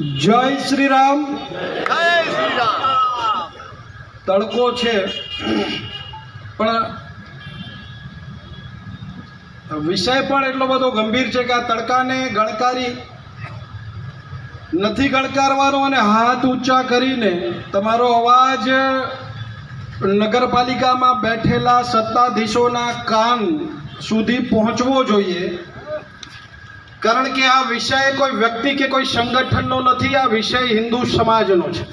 જય શ્રી રામ જય શ્રી રામ તડકો છે. પણ વિષય પણ એટલો બધો ગંભીર છે કે આ તડકાને ગણકારી નથી ગણકારવાનો અને હાથ ઊંચા કરીને તમારો અવાજ નગરપાલિકામાં બેઠેલા સત્તાધીશોના કાન સુધી પહોંચવો જોઈએ. કારણ કે આ વિષય કોઈ વ્યક્તિ કે કોઈ સંગઠનનો નથી, આ વિષય હિન્દુ સમાજનો છે.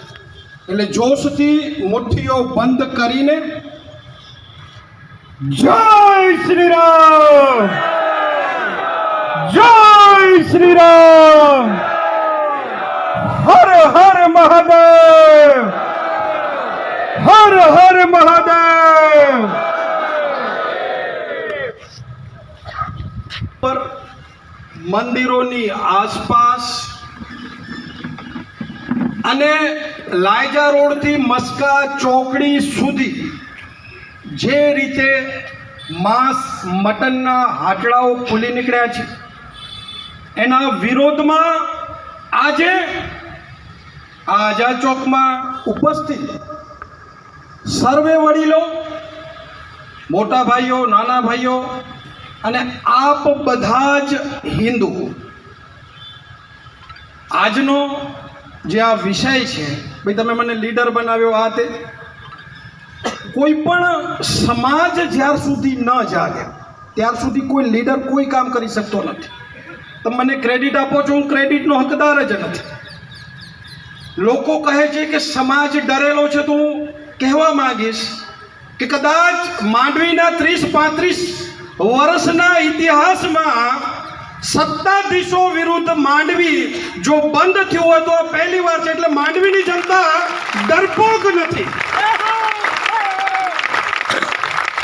એટલે જોશથી મુઠ્ઠીઓ બંધ કરીને જય શ્રી રામ જય શ્રી રામ હર હર મહાદેવ! હર હર મહાદેવ! પર મંદિરોની આસપાસ અને લાયજા રોડથી મસ્કા ચોકડી સુધી જે રીતે માંસ મટનના હાટડાઓ ખુલી નીકળ્યા છે, એના વિરોધમાં આજે આ આઝાદ ચોકમાં ઉપસ્થિત સર્વે વડીલો, મોટા ભાઈઓ, નાના ભાઈઓ અને આપ બધા જ હિન્દુ. આજનો જે આ વિષય છે, ભાઈ તમે મને લીડર બનાવ્યો આ તે. કોઈ પણ સમાજ જ્યાર સુધી ન જાગે, ત્યાર સુધી કોઈ લીડર કોઈ કામ કરી શકતો નથી. તમે મને ક્રેડિટ આપો છો, હું ક્રેડિટનો હકદાર જ નથી. લોકો કહે છે કે સમાજ ડરેલો છે તો હું કહેવા માંગીશ કે કદાચ માંડવીના ત્રીસ પાંત્રીસ વર્ષના ઇતિહાસમાં સત્તાધીશો વિરુદ્ધ માંડવી જો બંધ થયું હોય તો આ પહેલી વાર છે. એટલે માંડવીની જનતા ડરપોક નથી.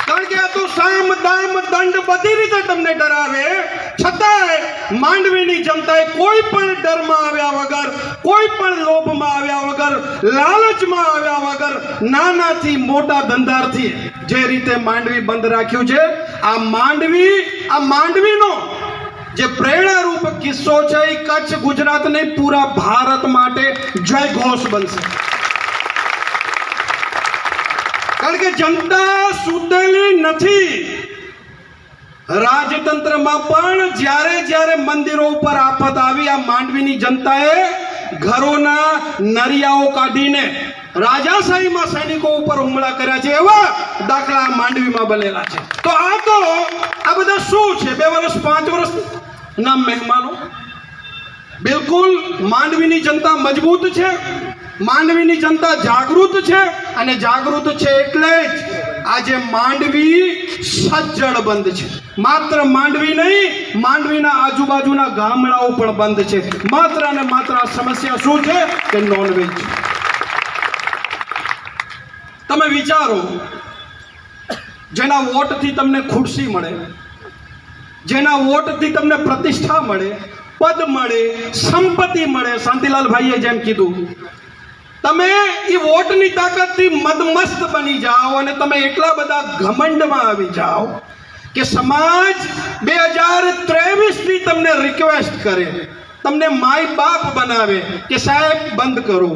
કારણ કે આ તો સામ, દામ, દંડ બધી રીતે તમને ડરાવે. છતાંય માંડવીની જનતાએ કોઈ પણ ડરમાં આવ્યા વગર, કોઈ પણ લોભમાં આવ્યા વગર, લાલચમાં આવ્યા વગર નાનાથી મોટા ધંધારથી જે રીતે માંડવી બંધ રાખ્યું છે, આ માંડવી, આ માંડવીનો જે પ્રેરણારૂપ કિસ્સો છે, એ કચ્છ ગુજરાત નહીં પૂરા ભારત માટે જય ઘોષ બનશે. કારણ કે જનતા સુતેલી નથી. રાજતંત્રમાં પણ જ્યારે જ્યારે મંદિરો ઉપર આફત આવી, આ માંડવીની જનતાએ ઘરોના નરિયાઓ કાઢીને રાજાશાહીમાં સૈનિકો ઉપર હુમલા કર્યા છે, એવા દાખલા માંડવીમાં બનેલા છે. તો આ તો, આ બધા શું છે? બે વર્ષ, પાંચ વર્ષના મહેમાનો. બિલકુલ માંડવીની જનતા મજબૂત છે, માંડવીની જનતા જાગૃત છે, અને જાગૃત છે એટલે જ આજે માંડવી સજ્જડ બંધ છે. માત્ર માંડવી નહીં, માંડવીના આજુબાજુના ગામડાઓ પણ બંધ છે. માત્ર અને માત્ર આ સમસ્યા શું છે? કે નોનવેજ તમે વિચારો, જેના વોટથી તમને ખુરશી મળે, જેના વોટથી તમને પ્રતિષ્ઠા મળે, પદ મળે, સંપત્તિ મળે, શાંતિલાલભાઈએ જેમ કીધું, તમે એ વોટની તાકાતથી મદમસ્ત બની જાઓ અને તમે એટલા બધા ઘમંડમાં આવી જાઓ કે સમાજ બે હજાર ત્રેવીસની તમને રિક્વેસ્ટ કરે, તમને માય બાપ બનાવે કે સાહેબ બંધ કરો,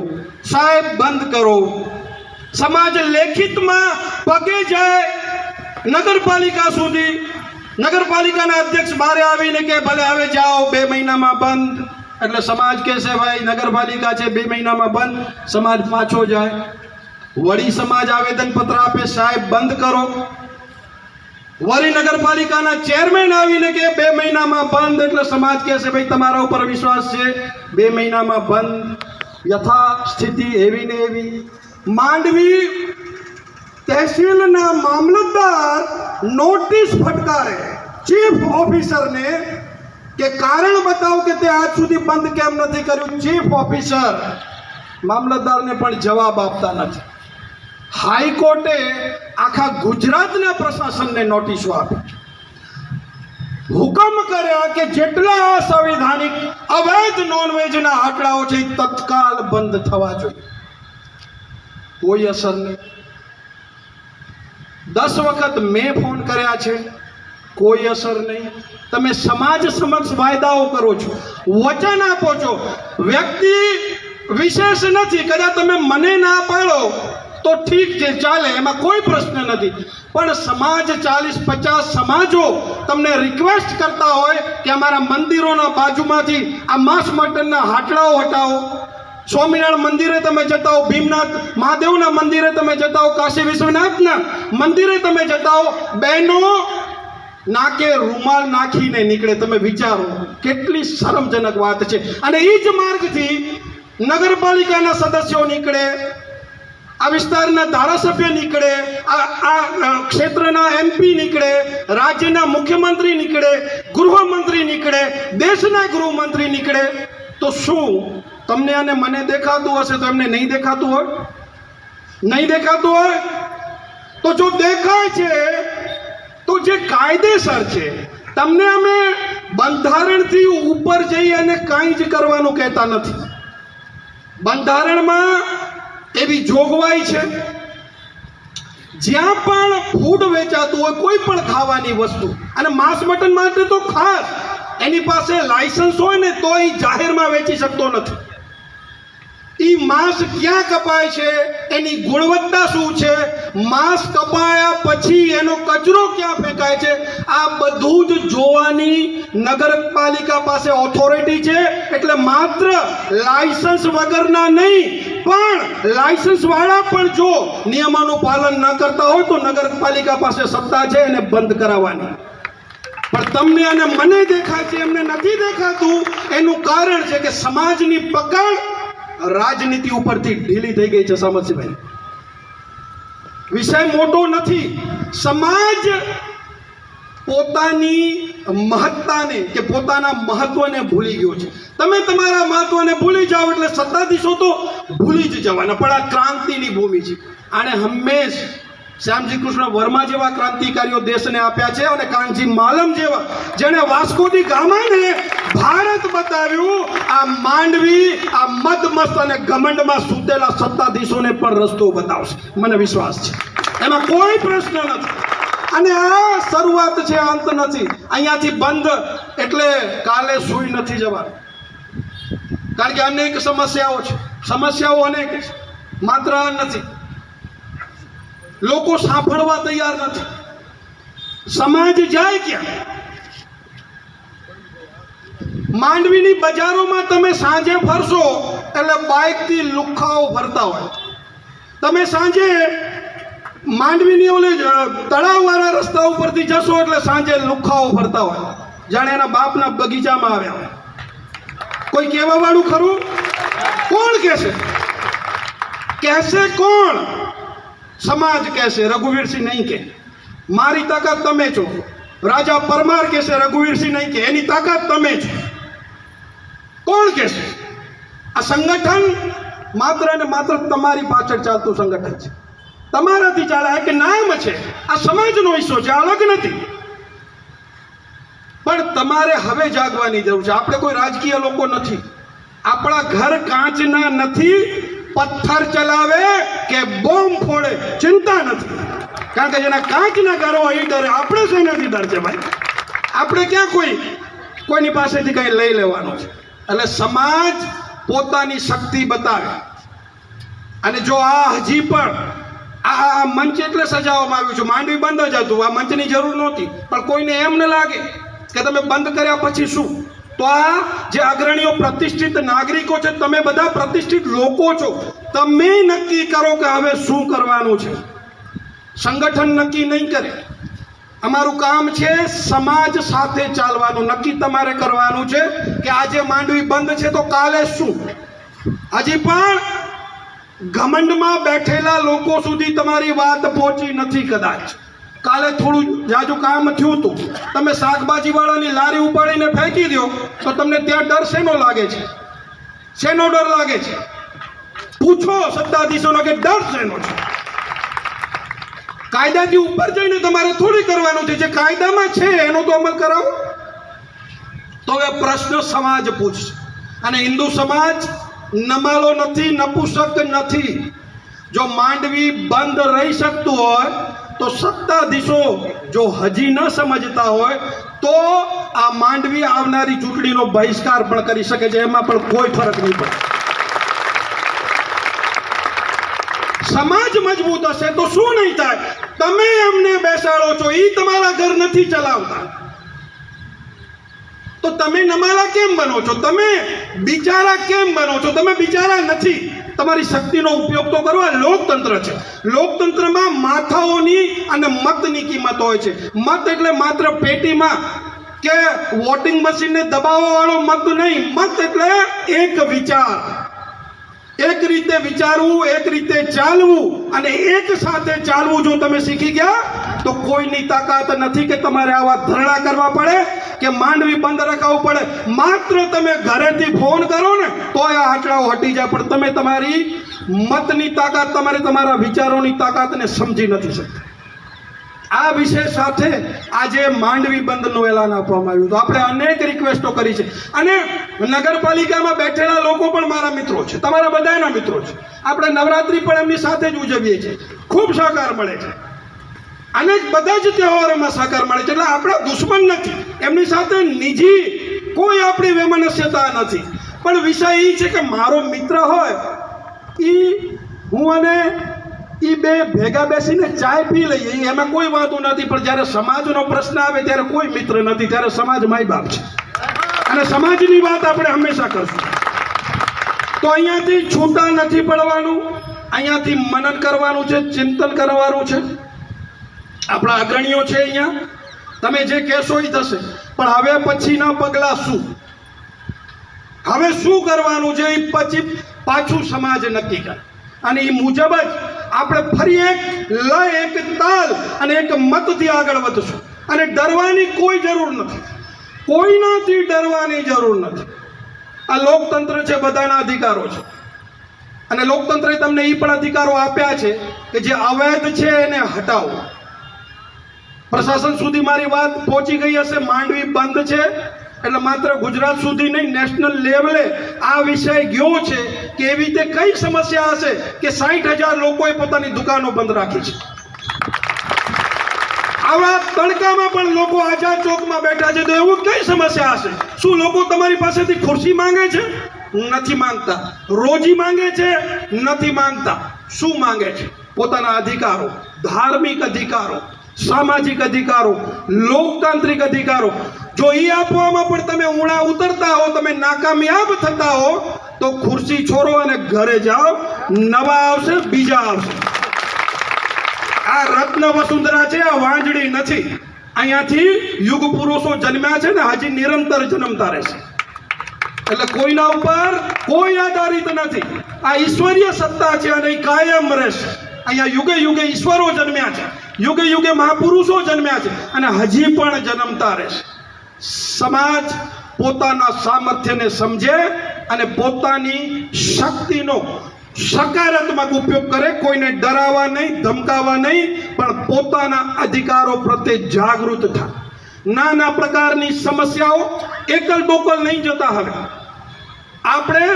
સાહેબ બંધ કરો સમાજ લેખિતમાં પગે જાય નગરપાલિકા સુધી નગરપાલિકાના અધ્યક્ષ બારે આવીને કે ભલે હવે જાઓ બે મહિનામાં બંધ એટલે સમાજ કહેશે ભાઈ નગરપાલિકા છે બે મહિનામાં બંધ સમાજ પાછો જાય વળી સમાજ આવેદન પત્ર આપે સાહેબ બંધ કરો વળી નગરપાલિકાના ચેરમેન આવીને કે બે મહિનામાં બંધ એટલે સમાજ કહેશે ભાઈ તમારા ઉપર વિશ્વાસ છે બે મહિનામાં બંધ યથા સ્થિતિ એવી ને એવી માંડવી તહેસીલના મામલતદાર નોટિસ ફટકારે. ચીફ ઓફિસરને કે કારણ બતાવો કે તે આજ સુધી બંધ કેમ નથી કર્યું? ચીફ ઓફિસર મામલતદારને પણ જવાબ આપતા નથી. હાઈકોર્ટે આખા ગુજરાતના પ્રશાસનને નોટિસો આપી. હુકમ કર્યા કે જેટલા સંવિધાનિક અવૈધ નોનવેજના આંકડાઓ છે તત્કાલ બંધ થવા જોઈએ. કોઈ અસર નહીં. દસ વખત મેં ફોન કર્યા છે, કોઈ અસર નહીં. તમે સમાજ સમક્ષ વાયદાઓ કરો છો, વચન આપો છો. વ્યક્તિ વિશેષ નથી, કદાચ તમે મને ના પાડો તો ઠીક છે, ચાલે, એમાં કોઈ પ્રશ્ન નથી. પણ સમાજ ચાલીસ પચાસ સમાજો તમને રિક્વેસ્ટ કરતા હોય કે અમારા મંદિરોના બાજુમાંથી આ માંસ મટનના હાટડાઓ હટાવો. સ્વામિનારાયણ મંદિરે તમે જતા હો, ભીમનાથ મહાદેવના મંદિરે તમે જતા હો, કાશી વિશ્વનાથના મંદિરે તમે જતા હો. બહેનો, નાકે રૂમાલ નાખીને નીકળે, તમે વિચારો, કેટલી શરમજનક વાત છે. અને એ જ માર્ગથી નગરપાલિકાના સદસ્યો નીકળે, આ વિસ્તારના ધારાસભ્ય નીકળે, આ ક્ષેત્રના એમપી નીકળે, રાજ્યના મુખ્યમંત્રી નીકળે, ગૃહમંત્રી નીકળે, દેશના ગૃહમંત્રી નીકળે. તો શું તમને અને મને દેખાતું હશે તો એમને નહીં દેખાતું હોય? નહીં દેખાતું હોય? તો જો દેખાય છે, તો જે કાયદેસર છે, તમને અમે બંધારણથી ઉપર જઈ અને કાંઈ જ કરવાનું કહેતા નથી. બંધારણમાં એવી જોગવાઈ છે, જ્યાં પણ ફૂડ વેચાતું હોય, કોઈ પણ ખાવાની વસ્તુ, અને માંસ મટન માટે તો ખાસ, એની પાસે લાયસન્સ હોય ને તો એ જાહેરમાં વેચી શકતો નથી. ઈ માંસ ક્યાં કપાય છે? એની ગુણવત્તા શું છે? માંસ કપાયા પછી એનો કચરો ક્યાં ફેંકાય છે? આ બધું જ જોવાની નગરપાલિકા પાસે ઓથોરિટી છે, એટલે માત્ર લાયસન્સ વગરના નહીં, પણ લાયસન્સ વાળા પણ જો નિયમોનું પાલન ન કરતા હોય તો નગરપાલિકા પાસે સત્તા છે એને બંધ કરાવવાની. પણ તમને અને મને દેખાય છે, એમને નથી દેખાતું. એનું કારણ છે કે સમાજની પકડ રાજનીતિ ઉપરથી ઢીલી થઈ ગઈ છે સામતસિંહભાઈ. વિષય મોટો નથી. સમાજ પોતાની મહત્તાને કે પોતાના મહત્વને ભૂલી ગયો છે. તમે તમારા મહત્વને ભૂલી જાઓ એટલે સત્તાધીશો તો ભૂલી જ જવાના, પણ આ ક્રાંતિની ભૂમિ છે. આને હંમેશ શ્યામજી કૃષ્ણ વર્મા જેવા ક્રાંતિકારીઓ દેશને આપ્યા છે અને કાનજી માલમ જેવા, જેણે વાસ્કોદી ગામાને ભારત બતાવ્યું, આ માંડવી, આ મદમસ્ત અને ઘમંડમાં સૂતેલા સત્તાધીશોને પણ રસ્તો બતાવશે. મને વિશ્વાસ છે. એમાં કોઈ પ્રશ્ન નથી. અને આ શરૂઆત છે, અંત નથી. અહીંયાથી બંધ એટલે કાલે સુઈ નથી જવાનું. કારણ કે અનેક સમસ્યાઓ છે. સમસ્યાઓ અનેક છે. માત્ર નથી. લોકો સાંભળવા તૈયાર નથી. સમાજ જાય ક્યાં? માંડવીની બજારોમાં તમે સાંજે ફરશો, એટલે બાઇકથી લુખાઓ ફરતા હોય. તમે સાંજે માંડવીની ઓલે તળાવવાળા રસ્તા ઉપરથી જશો, એટલે સાંજે લુખાઓ ફરતા હોય. જાણે એના બાપના બગીચામાં આવ્યા હોય. કોઈ કહેવાવાળું ખરું? કોણ કહેશે? કહેશે કોણ? સમાજ કહેશે, રઘુવીરસિંહ નહીં કે મારી તાકાત તમે છો. રાજા પરમાર કહેશે, રઘુવીરસિંહ નહીં કે એની તાકાત તમે છો. કોણ કહેશે? આ સંગઠન માત્ર ને માત્ર તમારી પાછળ ચાલતું સંગઠન છે. તમારાથી ચાલે કે નામ છે. આ સમાજનો હિસ્સો છે અલગ નથી. પણ તમારે હવે જાગવાની જરૂર છે. આપણે કોઈ રાજકીય લોકો નથી. આપણા ઘર કાચના નથી, પથ્થર ચલાવે કે બોમ્બ ફોડે, ચિંતા નથી. કારણ કે જેના કાચના ઘરો એ ડરે. આપણે શેનાથી ડર છે ભાઈ? આપણે ક્યાં કોઈ, કોઈની પાસેથી કંઈ લઈ લેવાનું છે? એટલે સમાજ પોતાની શક્તિ બતાવે. અને જો આ હજી પણ આ મંચ એટલે સજાવવામાં આવ્યું છે. માંડવી બંધ જ હતું. આ મંચની જરૂર નહોતી. પણ કોઈને એમ ન લાગે કે તમે બંધ કર્યા પછી શું? તો આ જે અગ્રણીઓ પ્રતિષ્ઠિત નાગરિકો છે, તમે બધા પ્રતિષ્ઠિત લોકો છો. તમે નક્કી કરો કે હવે શું કરવાનું છે. સંગઠન નક્કી નહીં કરે. અમારું કામ છે સમાજ સાથે ચાલવાનું. નક્કી તમારે કરવાનું છે કે આજે માંડવી બંધ છે તો કાલે શું? હજી પણ ઘમંડમાં બેઠેલા લોકો સુધી તમારી વાત પહોંચી નથી કદાચ. કાલે થોડું જાજુ કામ થયું હતું. તમે શાકભાજી વાળાની લારી ઉપાડીને ફેંકી દો તો તમને ત્યાં ડર શેનો લાગે છે? શેનો ડર લાગે છે? પૂછો સત્તાધીશોનો કે ડર શેનો છે? કાયદાથી ઉપર જઈને તમારે થોડી કરવાનું છે. જે કાયદામાં છે, એનો તો અમલ કરાવો. તો હવે પ્રશ્ન સમાજ પૂછશે. અને હિન્દુ સમાજ નમાલો નથી, નપુસક નથી. જો માંડવી બંધ રહી શકતું હોય, તો સત્તાધીશો જો હજી ન સમજતા હોય, તો આ માંડવી આવનારી ચૂંટણીનો બહિષ્કાર પણ કરી શકે છે. એમાં પણ કોઈ ફરક નહીં પડે. સમાજ મજબૂત હશે તો શું નહીં થાય? તમે એમને બેસાડો છો એ તમારા ઘર નથી ચલાવતા. તો તમે નમાલા કેમ બનો છો? તમે બિચારા કેમ બનો છો? તમે બિચારા નથી. તમારી શક્તિનો ઉપયોગ તો કરો, આ લોકતંત્ર છે. લોકતંત્રમાં માથાઓની અને મતની કિંમત હોય છે. મત એટલે માત્ર પેટીમાં કે વોટિંગ મશીનને દબાવવાવાળો મત નહીં. મત એટલે એક વિચાર. એક રીતે વિચારવું, એક રીતે ચાલવું અને એક સાથે ચાલવું જો તમે શીખી ગયા, તો કોઈની તાકાત નથી કે તમારે આવા ધરણા કરવા પડે, કે માંડવી બંધ રખાવવું પડે. માત્ર તમે ઘરેથી ફોન કરો ને તો આ આંકડાઓ હટી જાય. પણ તમે તમારી મતની તાકાત, તમારે તમારા વિચારોની તાકાતને સમજી નથી શકતા. આ વિષય સાથે આજે માંડવી બંધનું એલાન આપવામાં આવ્યું તો આપણે અનેક રિક્વેસ્ટો કરી છે. અને નગરપાલિકામાં બેઠેલા લોકો પણ મારા મિત્રો છે. તમારા બધાના મિત્રો છે. આપણે નવરાત્રિ પણ એમની સાથે જ ઉજવીએ છીએ. ખૂબ સહકાર મળે છે. અને બધા જ તહેવારોમાં સહકાર મળે છે. એટલે આપણા દુશ્મન નથી. એમની સાથે નિજી કોઈ આપણી વેમનસ્યતા નથી. પણ વિષય એ છે કે મારો મિત્ર હોય એ હું અને એ બે ભેગા બેસીને ચાય પી લઈએ. એમાં કોઈ વાંધો નથી, પણ જ્યારે સમાજનો પ્રશ્ન આવે ત્યારે કોઈ મિત્ર નથી, ત્યારે સમાજ માય બાપ છે. અને સમાજની વાત આપણે હંમેશા કરશું. તો અહીંયાથી છૂટા નથી પડવાનું, અહીંયાથી મનન કરવાનું છે, ચિંતન કરવાનું છે. આપણા અગ્રણીઓ છે અહીંયા. તમે જે કહેશો એ થશે. પણ હવે પછીના પગલાં શું? હવે શું કરવાનું છે એ પછી પાછું સમાજ નક્કી કરે. અને એ મુજબ જ આપણે ફરી એક લય, એક તાલ અને એક મતથી આગળ વધશું. અને ડરવાની કોઈ જરૂર નથી. કોઈનાથી ડરવાની જરૂર નથી. આ લોકતંત્ર છે, બધાના અધિકારો છે. અને લોકતંત્રે તમને એ પણ અધિકારો આપ્યા છે કે જે અવૈધ છે એને હટાવો. પ્રશાસન સુધી મારી વાત પહોંચી ગઈ હશે, માંડવી બંધ છે. એટલે માત્ર ગુજરાત સુધી નહીં નેશનલ લેવલે આ વિષય ગયો છે કે એવી રીતે કઈ સમસ્યા હશે કે સાઠ હજાર લોકોએ પોતાની દુકાનો બંધ રાખી છે. આવા તડકામાં પણ લોકો આઝાદ ચોકમાં બેઠા છે, તો એવું કઈ સમસ્યા હશે? શું લોકો તમારી પાસેથી ખુરશી માંગે છે? નથી માંગતા. રોજી માંગે છે? નથી માંગતા. શું માંગે છે? પોતાના અધિકારો, ધાર્મિક અધિકારો, સામાજિક અધિકારો, લોકતાંત્રિક અધિકારો જો એ આપવામાં પણ તમે ઊણા ઉતરતા હો, તમે નાકામયાબ થતા હો, તો ખુરશી છોડો અને ઘરે જાઓ. નવા આવશે, બીજા આવશે. આ રત્ન વસુંધરા છે, આ વાંજળી નથી. અહીંયાથી યુગ પુરુષો જન્મ્યા છે ને, હજી નિરંતર જન્મતા રહેશે. એટલે કોઈના ઉપર કોઈ આધારિત નથી. આ ઈશ્વરીય સત્તા છે અને કાયમ રહેશે. અહીંયા યુગે યુગે ઈશ્વરો જન્મ્યા છે. યુગે યુગે મહાપુરુષો જન્મ્યા છે અને હજી પણ જન્મતા રહેશે. સમાજ પોતાના સામર્થ્યને સમજે અને પોતાની શક્તિનો સકારાત્મક ઉપયોગ કરે. કોઈને ડરાવવા નહીં, ધમકાવવા નહીં, પણ પોતાના અધિકારો પ્રત્યે જાગૃત થાય. નાના પ્રકારની સમસ્યાઓ એકલ બોકલ નહીં જતા હવે. આપણે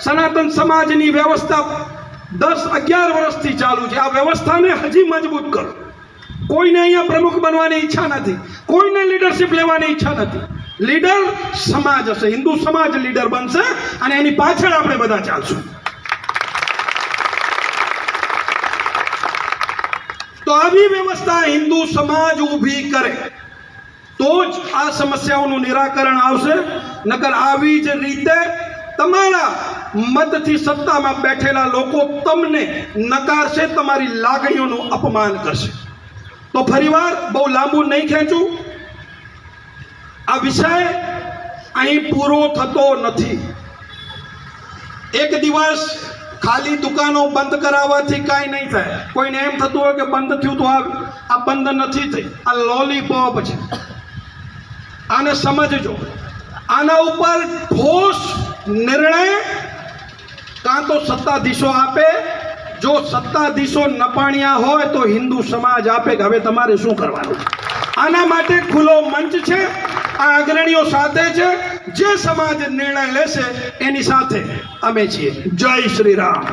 સનાતન સમાજની વ્યવસ્થા દસ અગિયાર વર્ષથી ચાલુ છે. આ વ્યવસ્થાને હજી મજબૂત કરો. કોઈને અહીંયા પ્રમુખ બનવાની ઈચ્છા નથી. કોઈને લીડરશિપ લેવાની ઈચ્છા નથી. લીડર સમાજ હશે. હિન્દુ સમાજ લીડર બનશે અને એની પાછળ આપણે બધા ચાલશું. તો આવી વ્યવસ્થા હિન્દુ સમાજ ઊભી કરે, તો જ આ સમસ્યાઓનું નિરાકરણ આવશે. નકર આવી જ રીતે તમારા મતથી સત્તામાં બેઠેલા લોકો તમને નકારશે, તમારી લાગણીઓનું અપમાન કરશે. તો ફરીવાર બહુ લાંબુ નહીં ખેંચું. આ વિષય અહીં પૂરો થતો નથી. એક દિવસ ખાલી દુકાનો બંધ કરાવવાથી કાંઈ નહીં થાય. કોઈને એમ થતું હોય કે બંધ થયું તો આ બંધ નથી થઈ. આ લોલીપોપ છે. આને સમજજો. આના ઉપર ઠોસ નિર્ણય કાં તો સત્તાધીશો આપે જો સત્તાધીશો નપાણિયા હોય તો હિન્દુ સમાજ આપે કે હવે તમારે શું કરવાનું? આના માટે ખુલ્લો મંચ છે, આ અગ્રણીઓ સાથે છે, જે સમાજ નિર્ણય લેશે એની સાથે અમે છીએ. જય શ્રી રામ.